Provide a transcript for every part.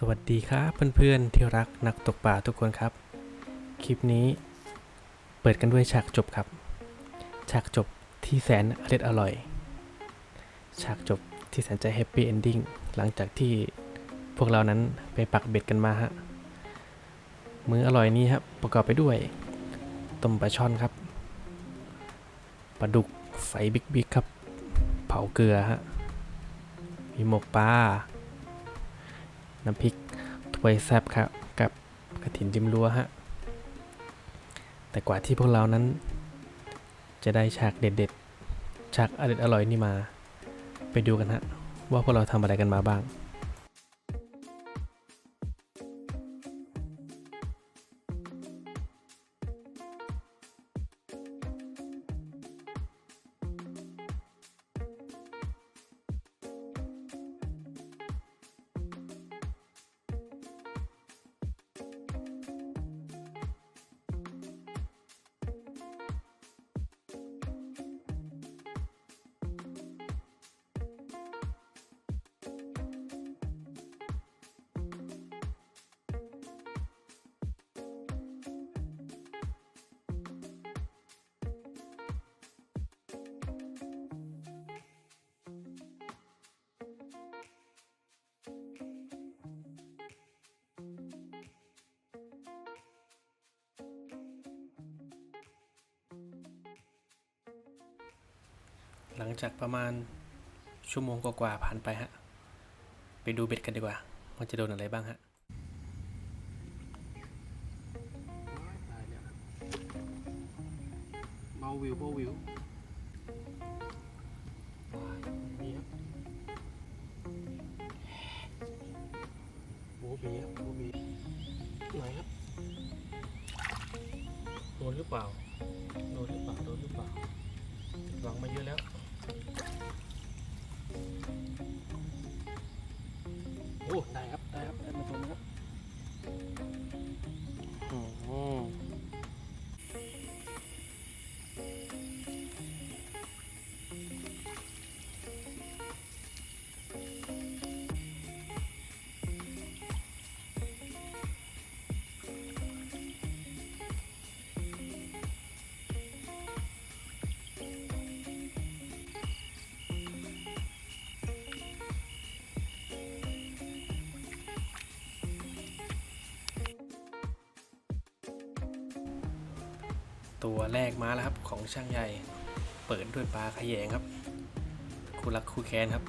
สวัสดีครับเพื่อนๆที่รักนักตกปลาทุกคนครับ คลิปนี้เปิดกันด้วยฉากจบครับ ฉากจบที่แสนอร่อยอร่อย ฉากจบที่แสนจะแฮปปี้เอนดิ้งหลังจากที่พวกเรานั้นไปปักเบ็ดกันมาฮะมื้ออร่อยนี้ครับประกอบไปด้วยต้มปลาช่อนครับปลาดุกไฟบิ๊กๆครับ เผาเกลือฮะมีหมกปลา น้ำพริกถ้วยแซบครับกับกระถินริมรั้วฮะ แต่กว่าที่พวกเรานั้น จะได้ฉากเด็ดๆฉากอร่อยอร่อยๆนี่มา ไปดูกันฮะ ว่าพวกเราทำอะไรกันมาบ้าง หลังจากประมาณชั่วโมงกว่าๆผ่านไปฮะ ไปดูเบ็ดกันดีกว่าว่าจะโดนอะไรบ้างฮะเบาวิวเบาวิวมีครับโบบีครับโบบีไหนครับโดนหรือเปล่าโดนหรือเปล่าโดนหรือเปล่าหวังมาเยอะแล้ว ตัวแรกมาแล้วครับของช่างใหญ่ เปิดด้วยปลาขยงครับคู่รักคู่แค้นครับ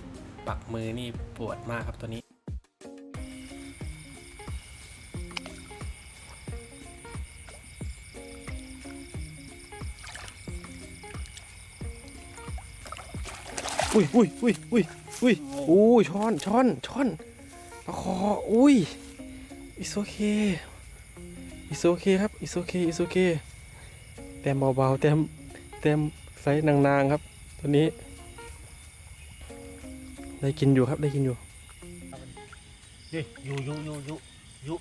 ปักมือนี่ปวดมากครับตัวนี้อุ้ยอุ้ยอุ้ยอุ้ยอุ้ยอู้ยช้อนช้อนช้อนปลาคออุ้ย it's okay it's okay ครับ it's okay it's okay ต้มเบาๆแต้มแต้มไซส์นางๆครับ ตัวนี้ ได้กินอยู่ครับได้กินอยู่เฮ้ยอยู่อยู่อยู่อยู่อยู่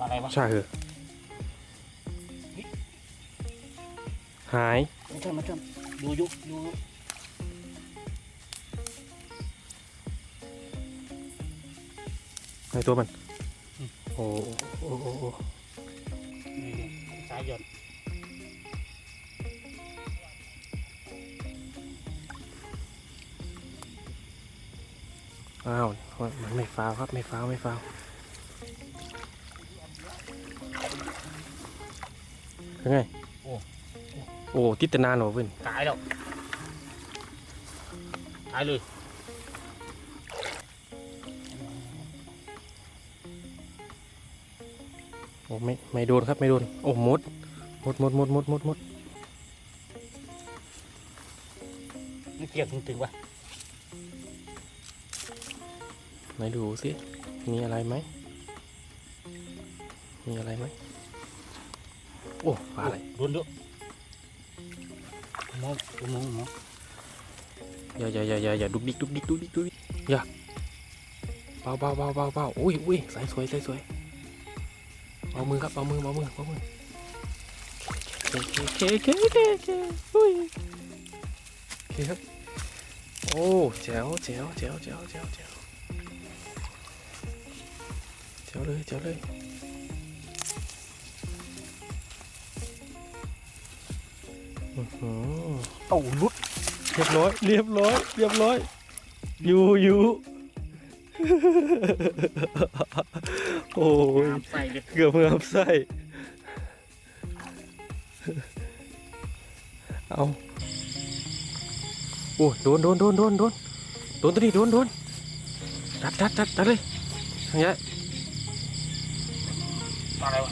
อะไรวะใช่เหรอหายมาชนมาชนอยู่อยู่อยู่ในตัวมัน โอ้โอ้โอ้โอ้นี่สายหย่อนอ้าวมันไม่ฟาวครับไม่ฟาวไม่ฟาวยังไง โอ้ โอ้ ติดแต่นานเหรอเพื่อนตายแล้ว ตายเลย โอ้ไม่ไม่โดนครับไม่โดนโอ้มดมดมดมดมดมดมดมันเกี่ยวถึงถึงวะไหนดูสิมีอะไรไหมมีอะไรไหมโอ้ปลาอะไรโดนด้วยมองมองมองอย่าอย่าอย่าอย่าอย่าดุกดิกดุกดิกดุกดิกดุกดิกอย่าเบาเบาเบาเบาเบาอุ้ยอุ้ยสายสวยสายสวย เบามือครับเบามือเบามือเบามือเคเคเคเคเคเคอุ้ยโอเคครับโอ้แจ๋วแจ๋วแจ๋วแจ๋วแจ๋วแจ๋วแจ๋วเลยแจ๋วเลยอื้อหือเอาลุดเรียบร้อย เรียบร้อย เรียบร้อย อยู่อยู่ โอ้ยใส่เลยเกือบเมือบไส้เอาโอ้ยโดนโดนโดนโดนโดนโดนตัวนี้โดนโดนตัดตัดตัดตัดเลยทางนี้อะไรวะ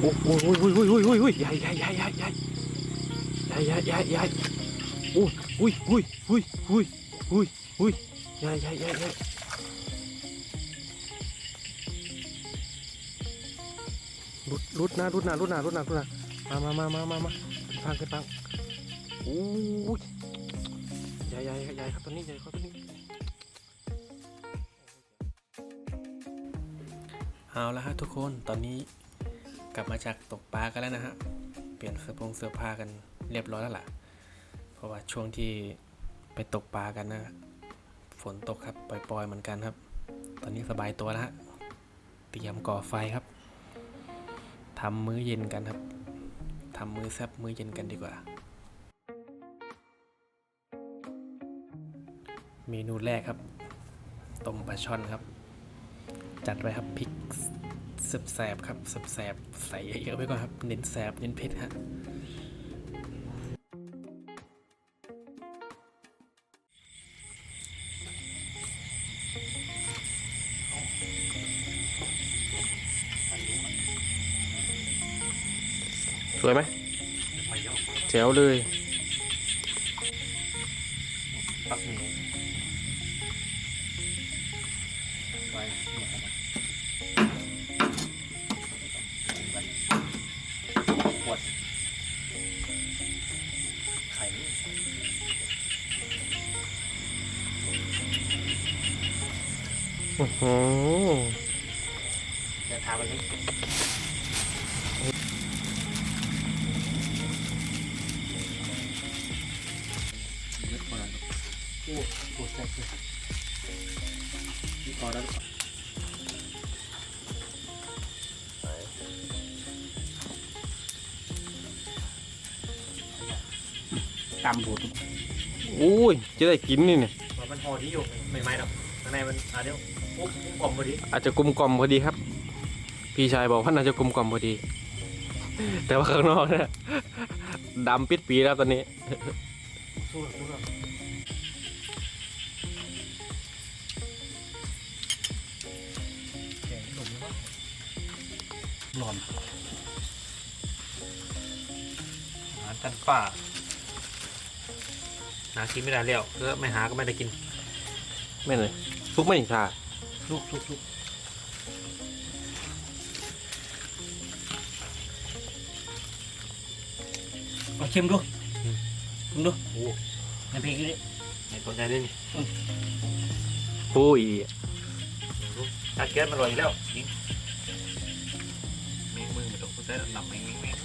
โอ้โหโอ้ยโอ้ยโอ้ยโอ้ยโอ้ยโอ้ยใหญ่ใหญ่ใหญ่ใหญ่ ใหญ่ใหญ่ใหญ่ใหญ่ใหญ่โอ้ยโอ้ยโอ้ยโอ้ยโอ้ยโอ้ยโอ้ยใหญ่ใหญ่ใหญ่ใหญ่รุดรุดนะรุดนะรุดนะรุดนะรุดนะมามามามามามาฟังกันฟังโอ้ยใหญ่ใหญ่ใหญ่ครับตัวนี้ใหญ่ครับตัวนี้เอาละฮะทุกคนตอนนี้กลับมาจากตกปลากันแล้วนะฮะ เปลี่ยนเสื้อผงเสื้อผ้ากัน เรียบร้อยแล้วล่ะ เพราะว่าช่วงที่ไปตกปลากันนะฝนตกครับปล่อยๆเหมือนกันครับ ตอนนี้สบายตัวแล้วฮะเตรียมก่อไฟครับทำมื้อเย็นกันครับทำมื้อแซ่บมื้อเย็นกันดีกว่า เมนูแรกครับต้มปลาช่อนครับ จัดไปครับพริกแสบครับแสบใส่เยอะๆไปก่อนครับ เน้นแสบเน้นเผ็ดฮะ วยไหมไม่ยอมแจ๋วเลยปักหมูไปปวดไข่อื้อหือจะทาวันนี้ นี่พอแล้วหรือเปล่าตำบูดอุ้ยจะได้กินนี่เนี่ยมันพอดีอยู่ไม่ไม่หรอกข้างในมันอะเดี๋ยวปุ๊บปุ๊บกลมพอดีอาจจะกลมกล่อมพอดีครับ พี่ชายบอกว่าน่าจะกลมกล่อมพอดี แต่ว่าข้างนอกเนี่ยดำปิดปีแล้วตอนนี้ สู้สู้ ร้อนอาหารกันป่าหากินไม่ได้แล้วเพื่อไม่หาก็ไม่ได้กิน ไม่เลยซุกไม่ชาลุกลุกลุกมาชิมดูชิมดูโอ้ในเพลงนี้ในตัวใจด้วยนี่ปุ้ยตาเกียนมันอร่อยอยู่แล้วนี่แมง มือมันต้องใช้หนับแมงแมงแมง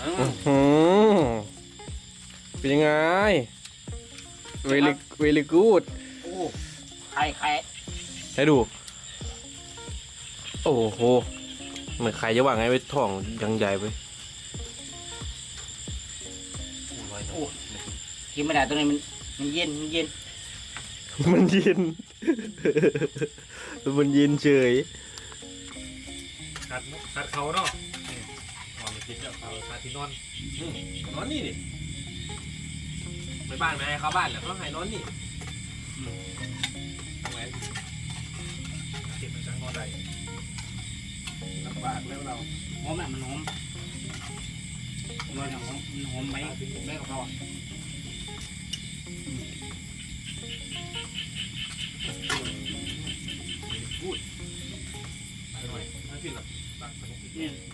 อืมอื้อหือเป็นยังไง very very good โอ้ไข่ไข่ให้ดู โอ้โห เหมือนใครจะว่าไงไปท้องยังใหญ่ไปอร่อยโอ้กินไม่ได้ตรงนี้มันมันเย็นมันเย็น มันเย็น มันเย็นเฉย คัดมุกคัดเขาเนาะนี่มองไปคิดแล้วเขาคัดที่นอนนอนนี่ดิไปบ้านไหมเขาบ้านแล้วเขาให้นอนนี่ทำไมเก็บมันจังนอนได้ลำบากแล้วเราหอมอะมันหอมนอนหอมันหอมไหมแม่ของเขาอะไรน่อยไม่ผิดหรอก yeah.